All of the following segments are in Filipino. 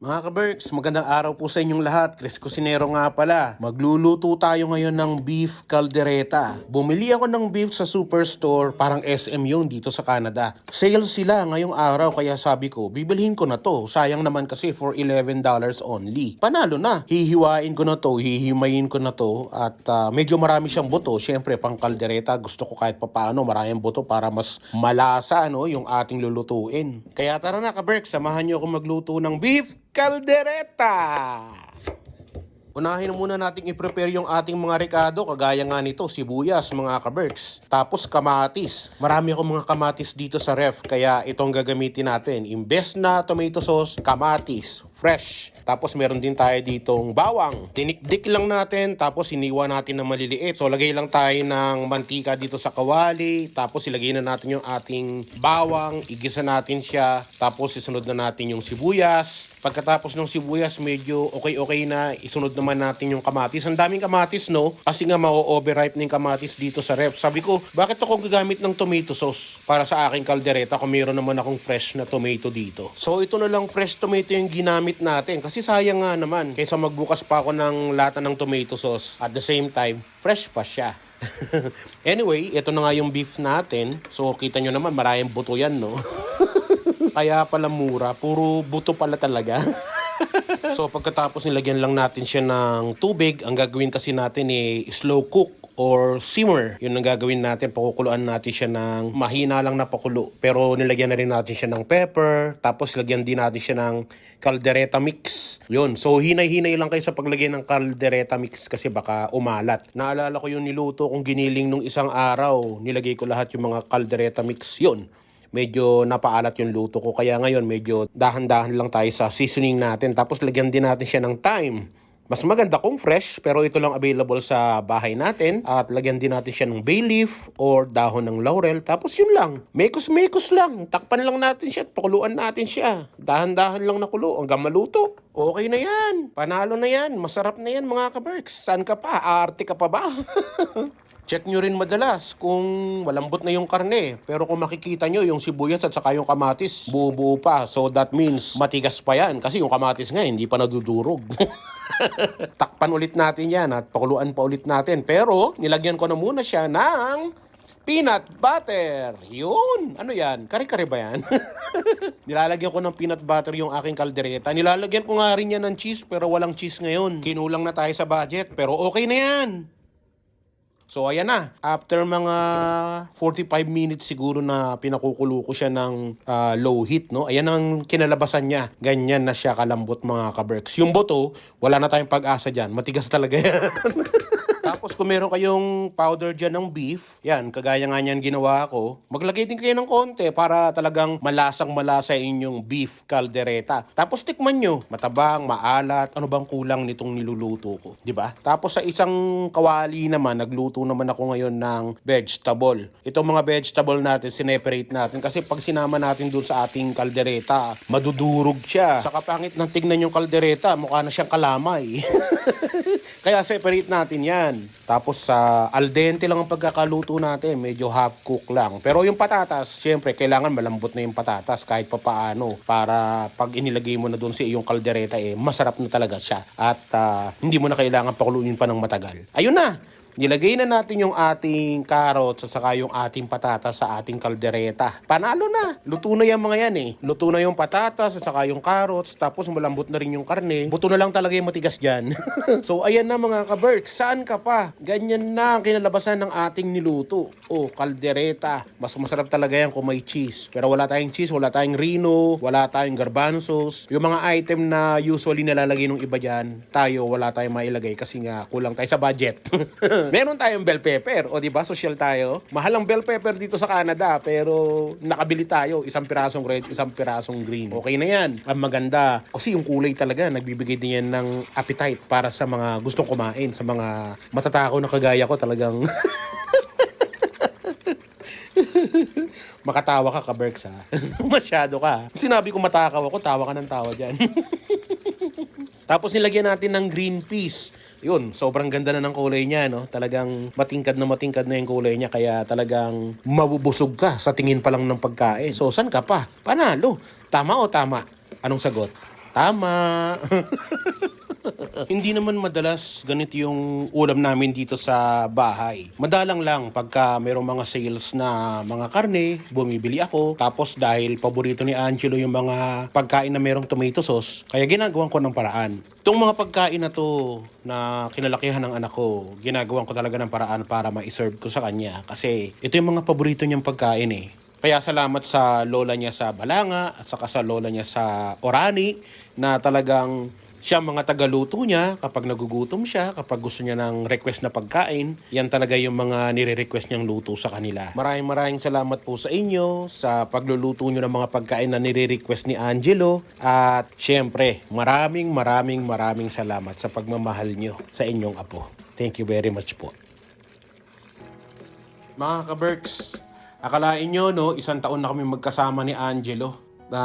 Mga ka-Berks, magandang araw po sa inyong lahat. Chris Cusinero nga pala. Magluluto tayo ngayon ng beef caldereta. Bumili ako ng beef sa superstore, parang SM yun dito sa Canada. Sale sila ngayong araw, kaya sabi ko, bibilhin ko na to. Sayang naman kasi for $11 only. Panalo na. Hihiwain ko na to, hihimayin ko na to. At ah, medyo marami siyang buto. Siyempre, pang caldereta, gusto ko kahit papaano maraming buto para mas malasa ano, yung ating lulutuin. Kaya tara na ka-Berks, samahan niyo ako magluto ng beef caldereta. Unahin muna nating i-prepare yung ating mga rekado, kagaya nga nito, sibuyas, mga kaberks. Tapos kamatis. Marami akong mga kamatis dito sa ref, kaya itong gagamitin natin. Imbes na tomato sauce, kamatis, fresh. Tapos meron din tayo ditong bawang. Tinikdik lang natin, tapos iniwa natin na maliliit. So lagay lang tayo ng mantika dito sa kawali, tapos ilagay na natin yung ating bawang, igisa natin siya, tapos isunod na natin yung sibuyas. Pagkatapos ng sibuyas, medyo okay-okay na, isunod naman natin yung kamatis. Ang daming kamatis, no? Kasi nga ma-overripe yung kamatis dito sa ref. Sabi ko, bakit ako gagamit ng tomato sauce para sa aking kaldereta kung meron naman akong fresh na tomato dito? So ito na lang fresh tomato yung ginamit natin. Kasi sayang nga naman, kaysa magbukas pa ako ng lata ng tomato sauce. At the same time, fresh pa siya. anyway, ito na nga yung beef natin. So kita nyo naman, maraming buto yan, no? Kaya pala mura, puro buto pala talaga. so pagkatapos nilagyan lang natin siya ng tubig, ang gagawin kasi natin eh slow cook or simmer. Yun ang gagawin natin, pakukuluan natin siya ng mahina lang na pakulo. Pero nilagyan na rin natin siya ng pepper, tapos lagyan din natin siya ng caldereta mix. Yun, so hinay-hinay lang kayo sa paglagay ng caldereta mix kasi baka umalat. Naalala ko yung niluto kong giniling nung isang araw, nilagay ko lahat yung mga caldereta mix. Yun, medyo napaalat yung luto ko. Kaya ngayon, medyo dahan-dahan lang tayo sa seasoning natin. Tapos lagyan din natin siya ng thyme. Mas maganda kung fresh, pero ito lang available sa bahay natin. At lagyan din natin siya ng bay leaf or dahon ng laurel. Tapos yun lang. Mekos-mekos lang. Takpan lang natin siya at natin siya. Dahan-dahan lang na kulo hanggang maluto. Okay na yan. Panalo na yan. Masarap na yan mga kaberks. Saan ka pa? Aarte ka pa ba? Check nyo rin madalas kung malambot na yung karne. Pero kung makikita nyo yung sibuyas at saka yung kamatis, buo-buo pa. So that means matigas pa yan. Kasi yung kamatis nga, hindi pa nadudurog. Takpan ulit natin yan at pakuluan pa ulit natin. Pero nilagyan ko na muna siya ng peanut butter. Yun. Ano yan? Kare-kare ba yan? Nilalagyan ko ng peanut butter yung aking kaldereta. Nilalagyan ko nga rin yan ng cheese pero walang cheese ngayon. Kinulang na tayo sa budget pero okay na yan. So ayan na, after mga 45 minutes siguro na pinakukulo ko siya ng ah, low heat, no? Ayan ang kinalabasan niya. Ganyan na siya kalambot mga kaberks. Yung boto, wala na tayong pag-asa dyan. Matigas talaga yan. Tapos kung meron kayong powder dyan ng beef, yan, kagaya nga niyan ginawa ko, maglagay din kayo ng konti para talagang malasang malasa inyong beef caldereta. Tapos tikman nyo, matabang, maalat, ano bang kulang nitong niluluto ko, di ba? Tapos sa isang kawali naman, nagluto naman ako ngayon ng vegetable. Itong mga vegetable natin, sineperate natin kasi pag sinama natin dun sa ating kaldereta, madudurog siya. Sa kapangit ng tignan yung kaldereta, mukha na siyang kalamay. Kaya separate natin yan. Tapos sa al dente lang ang pagkakaluto natin. Medyo half cook lang. Pero yung patatas, syempre, kailangan malambot na yung patatas kahit papaano. Para pag inilagay mo na doon sa iyong kaldereta, eh, masarap na talaga siya. At ah, hindi mo na kailangan pakuluin pa ng matagal. Ayun na! Nilagay na natin yung ating carrots at saka yung ating patatas sa ating kaldereta. Panalo na! Luto na yung mga yan eh. Luto na yung patatas at saka yung carrots. Tapos malambot na rin yung karne. Buto na lang talaga yung matigas dyan. so ayan na mga kaberk. Saan ka pa? Ganyan na ang kinalabasan ng ating niluto. Oh, kaldereta. Mas masarap talaga yan kung may cheese. Pero wala tayong cheese, wala tayong rino, wala tayong garbanzos. Yung mga item na usually nalalagay ng iba dyan, tayo wala tayong mailagay kasi nga kulang tayo sa budget. Meron tayong bell pepper, o di ba? Social tayo. Mahal ang bell pepper dito sa Canada, pero nakabili tayo isang pirasong red, isang pirasong green. Okay na yan. Ang maganda, kasi yung kulay talaga, nagbibigay din yan ng appetite para sa mga gustong kumain, sa mga matatakaw na kagaya ko talagang Makatawa ka ka, Berks, ha? Masyado ka. Sinabi ko matakaw ako, tawa ka ng tawa dyan. Tapos nilagyan natin ng green peas. Yun, sobrang ganda na ng kulay niya, no? Talagang matingkad na matingkad na yung kulay niya, kaya talagang mabubusog ka sa tingin pa lang ng pagkain. So, saan ka pa? Panalo. Tama o tama? Anong sagot? Tama. Hindi naman madalas ganito yung ulam namin dito sa bahay. Madalang lang pagka merong mga sales na mga karne, bumibili ako. Tapos dahil paborito ni Angelo yung mga pagkain na merong tomato sauce, kaya ginagawan ko ng paraan. Itong mga pagkain na to na kinalakihan ng anak ko, ginagawan ko talaga ng paraan para ma-serve ko sa kanya. Kasi ito yung mga paborito niyang pagkain eh. Kaya salamat sa lola niya sa Balanga at saka sa lola niya sa Orani na talagang siya mga tagaluto niya kapag nagugutom siya, kapag gusto niya ng request na pagkain, yan talaga yung mga nire-request niyang luto sa kanila. Maraming maraming salamat po sa inyo sa pagluluto niyo ng mga pagkain na nire-request ni Angelo at syempre, maraming maraming maraming salamat sa pagmamahal niyo sa inyong apo. Thank you very much po. Mga ka-Berks, akalain nyo, no, isang taon na kami magkasama ni Angelo. Na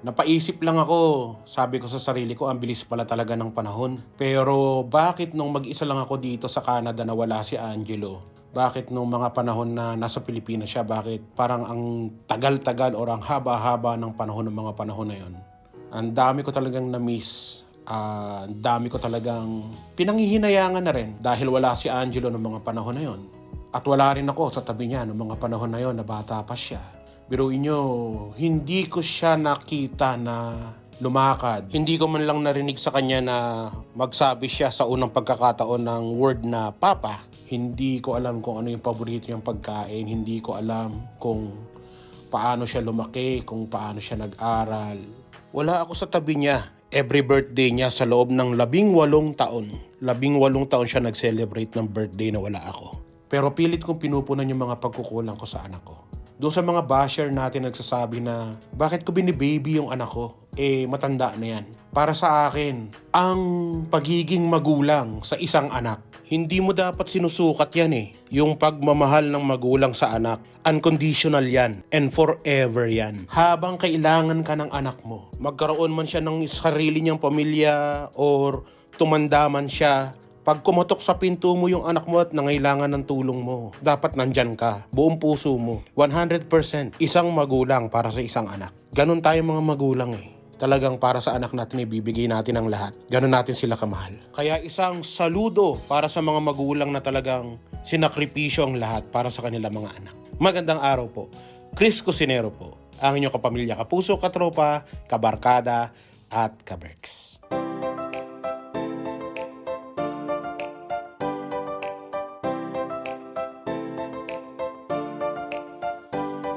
napaisip lang ako, sabi ko sa sarili ko, ang bilis pala talaga ng panahon. Pero bakit nung mag-isa lang ako dito sa Canada na wala si Angelo? Bakit nung mga panahon na nasa Pilipinas siya, bakit parang ang tagal-tagal or ang haba-haba ng panahon ng mga panahon na yon? Ang dami ko talagang na-miss Ah, ang dami ko talagang pinanghihinayangan na rin dahil wala si Angelo noong mga panahon na yon. At wala rin ako sa tabi niya noong mga panahon na yon na bata pa siya. Biruin nyo, hindi ko siya nakita na lumakad. Hindi ko man lang narinig sa kanya na magsabi siya sa unang pagkakataon ng word na papa. Hindi ko alam kung ano yung paborito niyang pagkain. Hindi ko alam kung paano siya lumaki, kung paano siya nag-aral. Wala ako sa tabi niya. Every birthday niya sa loob ng labing walong taon. Labing walong taon siya nag-celebrate ng birthday na wala ako. Pero pilit kong pinupunan yung mga pagkukulang ko sa anak ko. Doon sa mga basher natin nagsasabi na, bakit ko binibaby yung anak ko? Eh, matanda na yan. Para sa akin, ang pagiging magulang sa isang anak, hindi mo dapat sinusukat yan eh. Yung pagmamahal ng magulang sa anak, unconditional yan and forever yan. Habang kailangan ka ng anak mo, magkaroon man siya ng sarili niyang pamilya or tumanda man siya, pag kumatok sa pinto mo yung anak mo at nangailangan ng tulong mo, dapat nandyan ka, buong puso mo, 100% isang magulang para sa isang anak. Ganon tayo mga magulang eh. Talagang para sa anak natin ibibigay natin ang lahat. Ganon natin sila kamahal. Kaya isang saludo para sa mga magulang na talagang sinakripisyo ang lahat para sa kanila mga anak. Magandang araw po. Chris Cusinero po. Ang inyong kapamilya, kapuso, katropa, kabarkada, at kaberks.